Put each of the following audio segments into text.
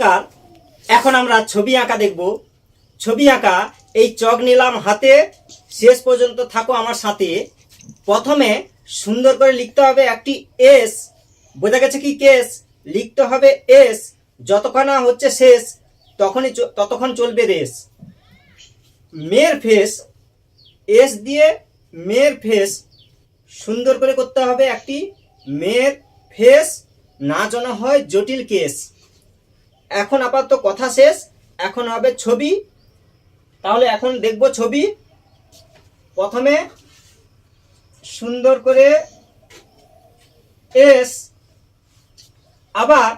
নমস্কার। এখন আমরা ছবি আঁকা দেখব। ছবি আঁকা এই চক নিলাম হাতে। শেষ পর্যন্ত থাকো আমার সাথে। প্রথমে সুন্দর করে লিখতে হবে একটি এস বোঝা গেছে কি কেস লিখতে হবে এস যতক্ষণ না হচ্ছে শেষ, তখনই ততক্ষণ চলবে রেস মেয়ের ফেস এস দিয়ে মেয়ের ফেস সুন্দর করে করতে হবে একটি। মেয়ের ফেস না যেন হয় জটিল কেস এখন আপাতত কথা শেষ। এখন হবে ছবি। তাহলে এখন দেখব ছবি। প্রথমে সুন্দর করে এস। আবার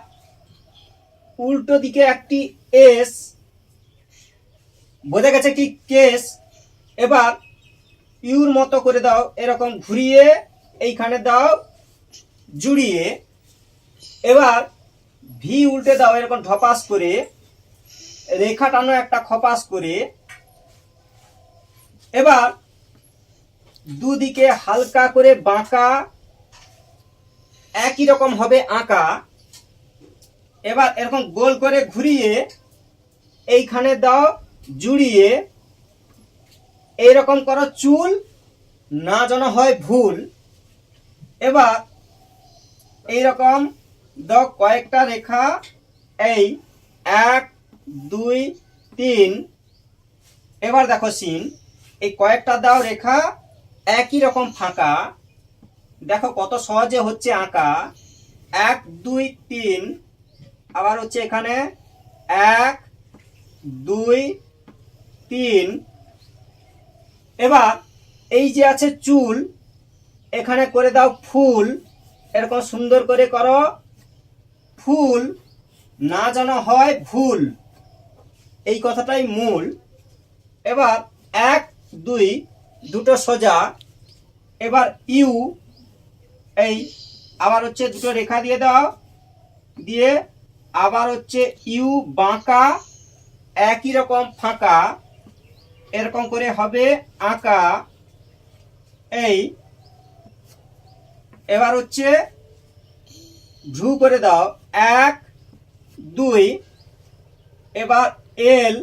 উল্টো দিকে একটি এস। বোঝা গেছে কি কেস। এবার ইউর মতো করে দাও, এরকম ঘুরিয়ে, এইখানে দাও, জুড়িয়ে। এবার ভি উল্টে দাও, এরকম ঢপাস করে, রেখা টানো একটা খপাস করে। এবার দুদিকে হালকা করে বাঁকা, একই রকম হবে আঁকা। এবার এরকম গোল করে ঘুরিয়ে, এইখানে দাও, জুড়িয়ে। এইরকম করো চুল, না যেন হয় ভুল। এবার এইরকম দাও কয়েকটা রেখা, এই, এক, দুই, তিন। এবার দেখো সিন। এই কয়েকটা দাও রেখা, একই রকম ফাঁকা। দেখো কত সহজে হচ্ছে আঁকা। এক, দুই, তিন। আবার হচ্ছে এখানে এক, দুই, তিন। এবার এই যে আছে চুল, এখানে করে দাও ফুল। এরকম সুন্দর করে করো। ফুল না যেন হয় ভুল। এই কথাটাই মূল। এবার এক, দুই, দুটো সোজা। এবার ইউ, এই আবার হচ্ছে দুটো রেখা দিয়ে দাও। দিয়ে আবার হচ্ছে ইউ বাঁকা, একই রকম ফাঁকা। এরকম করে হবে আঁকা। এই এবার হচ্ছে ভ্রু করে দাও। এক, দুই, এবার এল,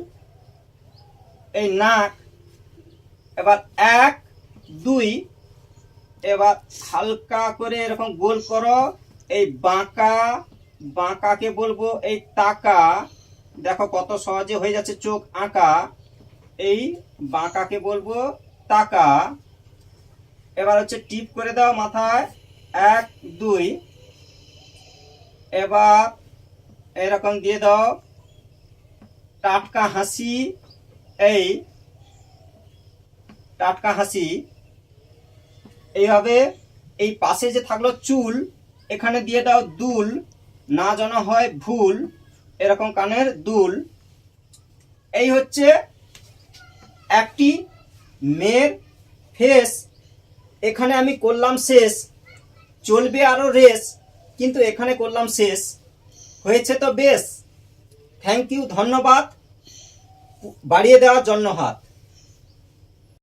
এই নাক, এবার এক, দুই, এবার হালকা করে এরকম গোল করো, এই বাঁকা, বাঁকাকে বলব এই তাকা, দেখো কত সহজে হয়ে যাচ্ছে চোখ আঁকা, এই বাঁকাকে বলব তাকা, এবার হচ্ছে টিপ করে দাও মাথায়, এক, দুই এবার এরকম দিয়ে দাও। টাটকা হাসি, এই টাটকা হাসি। এইভাবে এই পাশে যে থাকল চুল, এখানে দিয়ে দাও দুল, না যেন হয় ভুল, এরকম কানের দুল। এই হচ্ছে একটি মেয়ের ফেস এখানে আমি করলাম শেষ। চলবে আরও রেস কিন্তু এখানে করলাম শেষ। হয়েছে তো বেশ। থ্যাংক ইউ ধন্যবাদ। বাড়িয়ে দেওয়ার জন্য হাত।